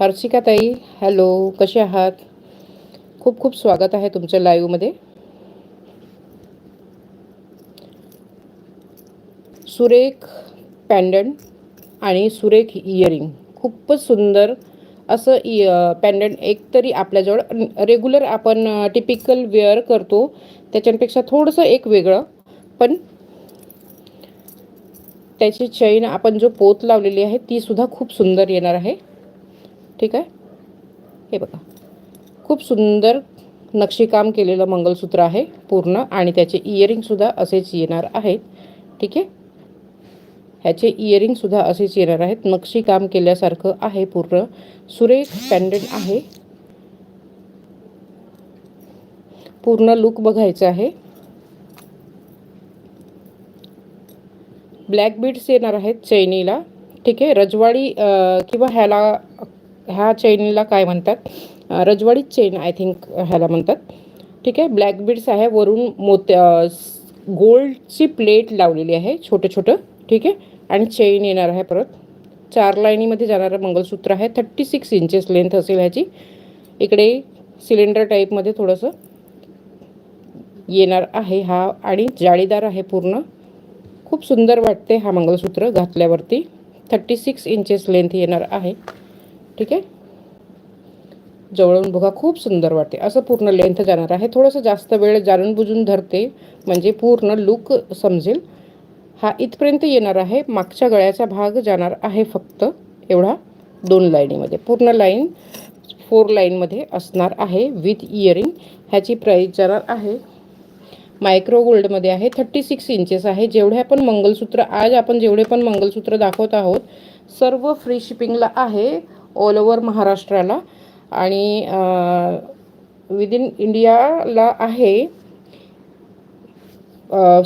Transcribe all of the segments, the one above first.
हर्षिका ताई हॅलो कसे आहात? खूप खूप स्वागत आहे तुमच्या लाईव्हमध्ये सुरेख पॅन्डंट आणि सुरेख इयरिंग खूपच सुंदर असं इय पॅन्डंट एक तरी आपल्याजवळ रेग्युलर आपण टिपिकल वेअर करतो. त्याच्यापेक्षा थोडंसं एक वेगळं. पण त्याची चैन आपण जो पोत लावलेली आहे ती सुद्धा खूप सुंदर येणार आहे. ठीक आहे? हे बघा. खूप सुंदर नक्षीकाम केलेलं मंगलसूत्र आहे पूर्ण आणि त्याचे इयरिंगसुद्धा असेच येणार आहेत. ठीक आहे? ह्याचे इयरिंगसुद्धा असेच येणार आहेत. नक्षीकाम केल्यासारखं आहे पूर्ण. सुरेख पॅन्डंट आहे. पूर्ण लुक बघायचं आहे. ब्लॅक बीड्स येणार आहेत चैनीला. ठीक आहे? रजवाडी किंवा ह्याला ह्या चेनला काय म्हणतात? रजवाडी चेन आय थिंक ह्याला म्हणतात. ठीक आहे? ब्लॅक बीड्स आहे. वरून मोत्या गोल्डची प्लेट लावलेली आहे. छोटं छोटं ठीक आहे? आणि चेन येणार आहे परत. चार लाईनीमध्ये जाणारं मंगळसूत्र आहे. थर्टी सिक्स इंचेस लेंथ असेल ह्याची. इकडे सिलेंडर टाईपमध्ये थोडंसं येणार आहे हा. आणि जाळीदार आहे पूर्ण. खूप सुंदर वाटते हा मंगळसूत्र घातल्यावरती. थर्टी सिक्स इंचेस लेंथ येणार आहे. ठीक आहे? जवळून बघा खूप सुंदर वाटते. असं पूर्ण लेंथ जाणार आहे. थोडंसं जास्त वेळ जाणून बुजून धरते. म्हणजे पूर्ण लुक समजेल. हा इथपर्यंत येणार आहे. मागच्या गळ्याचा भाग जाणार आहे फक्त एवढा दोन लाईनीमध्ये पूर्ण लाईन फोर लाईनमध्ये असणार आहे विथ इयरिंग ह्याची प्राईस जाणार आहे. मायक्रो गोल्डमध्ये आहे. थर्टी सिक्स इंचेस आहे. जेवढ्या पण मंगलसूत्र आज आपण जेवढे पण मंगलसूत्र दाखवत आहोत सर्व फ्री शिपिंगला आहे. ऑल ओव्हर महाराष्ट्राला आणि विदिन इंडियाला आहे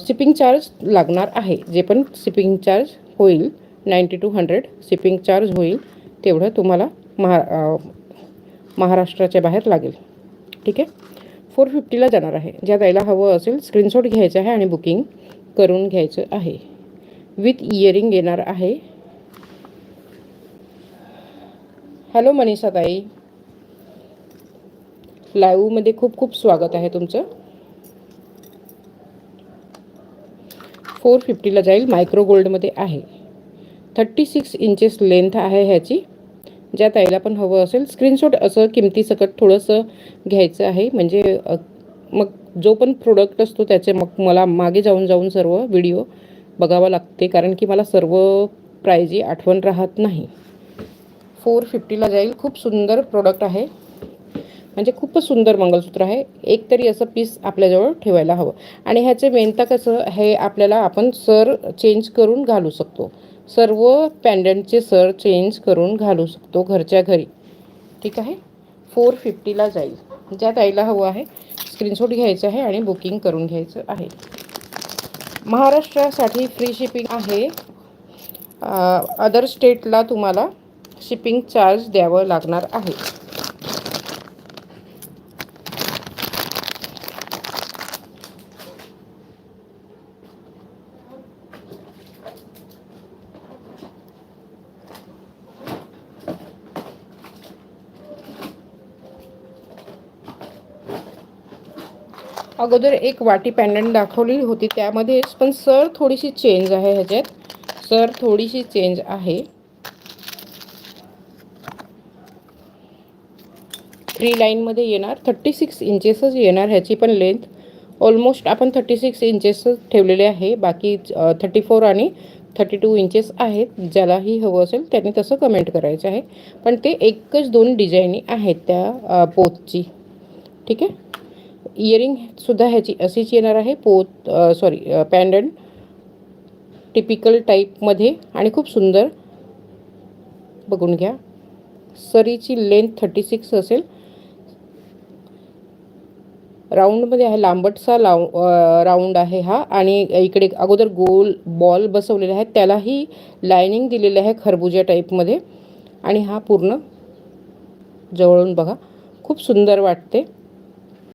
शिपिंग चार्ज लागणार आहे. जे पण शिपिंग चार्ज होईल ninety to hundred shipping charge होईल तेवढं तुम्हाला महा महाराष्ट्राच्या बाहेर लागेल. ठीक आहे? फोर फिफ्टीला जाणार आहे. ज्या द्यायला हवं असेल स्क्रीनशॉट घ्यायचं आहे आणि बुकिंग करून घ्यायचं आहे. विथ इयरिंग येणार आहे. हॅलो मनीषा ताई. लाईव्हमध्ये खूप खूप स्वागत आहे तुमचं. फोर फिफ्टीला जाईल मायक्रो गोल्डमध्ये आहे. थर्टी सिक्स इंचेस लेंथ आहे ह्याची. ज्या ताईला पण हवं असेल स्क्रीनशॉट असं किमतीसकट थोडंसं घ्यायचं आहे. म्हणजे मग जो पण प्रोडक्ट असतो त्याचे मग मला मागे जाऊन जाऊन सर्व व्हिडिओ बघावा लागते. कारण की मला सर्व प्रायजी आठवण राहत नाही. फोर फिफ्टीला जाईल. खूप सुंदर प्रोडक्ट आहे. म्हणजे खूपच सुंदर मंगलसूत्र आहे. एक तरी असं पीस आपल्याजवळ ठेवायला हवं. आणि ह्याचे मेनता कसं हे आपल्याला आपण सर चेंज करून घालू शकतो. सर्व पॅन्डंटचे सर चेंज करून घालू शकतो घरच्या घरी. ठीक आहे? फोर फिफ्टीला जाईल. ज्या ताईला हवं आहे स्क्रीनशॉट घ्यायचं आहे आणि बुकिंग करून घ्यायचं आहे. महाराष्ट्रासाठी फ्री शिपिंग आहे. अदर स्टेटला तुम्हाला शिपिंग चार्ज द्यावं लागणार आहे. अगोदर एक वाटी पॅन्डंट दाखवली होती. त्यामध्येच पण सर थोडीशी चेंज आहे ह्याच्यात. सर थोडीशी चेंज आहे. थ्री लाईनमध्ये येणार. थर्टी सिक्स इंचेसच येणार. ह्याची पण लेंथ ऑलमोस्ट आपण थर्टी सिक्स इंचेसच ठेवलेले आहे. बाकी थर्टी फोर आणि थर्टी टू इंचेस आहेत. ज्यालाही हवं असेल त्याने तसं कमेंट करायचं आहे. पण ते एकच दोन डिझाईनी आहेत त्या पोतची. ठीक आहे? इयरिंगसुद्धा ह्याची अशीच येणार आहे. पोत सॉरी पॅन्डंट टिपिकल टाईपमध्ये आणि खूप सुंदर. बघून घ्या. सरीची लेंथ थर्टी सिक्स असेल. राऊंडमध्ये आहे लांबटसा लाव राऊंड आहे हा आणि इकडे अगोदर गोल बॉल बसवलेले आहेत त्यालाही लायनिंग दिलेले आहे खरबुजा टाईपमध्ये आणि हा पूर्ण जवळून बघा खूप सुंदर वाटते.